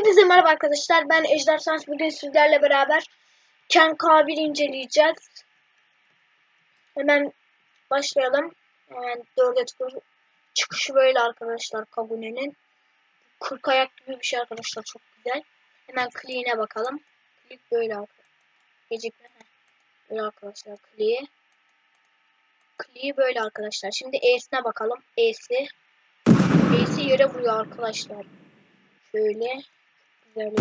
Hepinize merhaba arkadaşlar. Ben Ejder Sans. Bugün sizlerle beraber Ken K1 inceleyeceğiz. Hemen başlayalım. Hemen dörde tıklı çıkışı böyle arkadaşlar Kagune'nin. Kırk ayak gibi bir şey arkadaşlar. Çok güzel. Hemen clean'e bakalım. Click böyle arkadaşlar. Gecikme. Böyle arkadaşlar clean'e. Clean'i böyle arkadaşlar. Şimdi E'sine bakalım. E'si. E'si yere vuruyor arkadaşlar. Şöyle güzel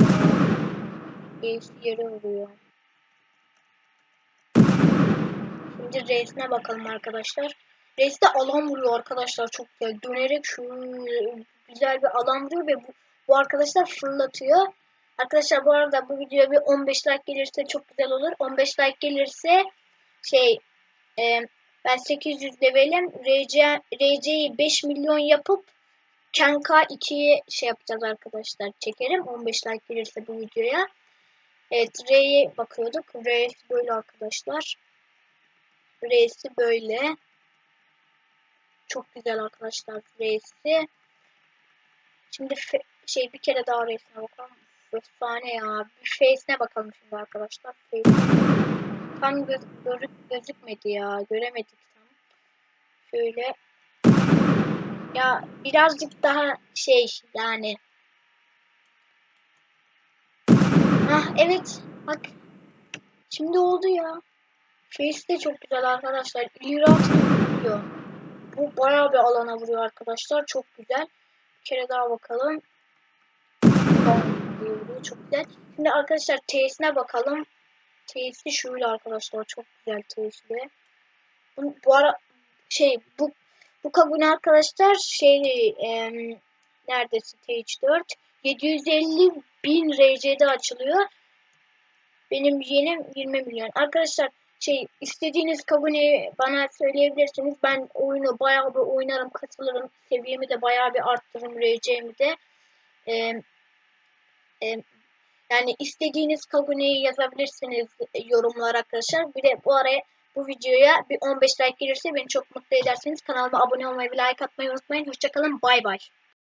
E'si yere vuruyor. Şimdi Reis'ine bakalım arkadaşlar. Reis de alan vuruyor arkadaşlar çok güzel. Dönerek şöyle güzel bir alan vuruyor ve bu, bu arkadaşlar fırlatıyor. Arkadaşlar bu arada bu videoya bir 15 like gelirse çok güzel olur. 15 like gelirse şey e, ben 800 levelim. RC, RC'yi 5 milyon yapıp Kenka 2'ye şey yapacağız arkadaşlar. Çekerim 15 like gelirse bu videoya. Evet R'ye bakıyorduk. R'si böyle arkadaşlar. R'si böyle. Çok güzel arkadaşlar R'si. Şimdi şey bir kere daha R'sine bakalım. Efsane ya. Bir face'ine bakalım şimdi arkadaşlar. Face. Tam göz, gözük, gözükmedi ya. Göremedik tam. Şöyle ya birazcık daha şey yani. Ah evet bak. Şimdi oldu ya. Face de çok güzel arkadaşlar. İrat vuruyor. Bu bayağı bir alana vuruyor arkadaşlar. Çok güzel. Bir kere daha bakalım. Çok güzel. Şimdi arkadaşlar T'sine bakalım. T'si şöyle arkadaşlar. Çok güzel T'si. Bu, bu ara şey bu bu Kagune arkadaşlar şey e, nerede stage 4 750 bin RC'de açılıyor. Benim yenim 20 milyon. Arkadaşlar şey istediğiniz Kagune'yi bana söyleyebilirsiniz. Ben oyunu bayağı bir oynarım, katılırım. Seviyemi de bayağı bir arttırırım RC'mi de. Ee, e, yani istediğiniz Kagune'yi yazabilirsiniz yorumlar arkadaşlar. Bir de bu araya bu videoya bir 15 like gelirse beni çok mutlu ederseniz kanalıma abone olmayı ve like atmayı unutmayın. Hoşçakalın. Bay bay.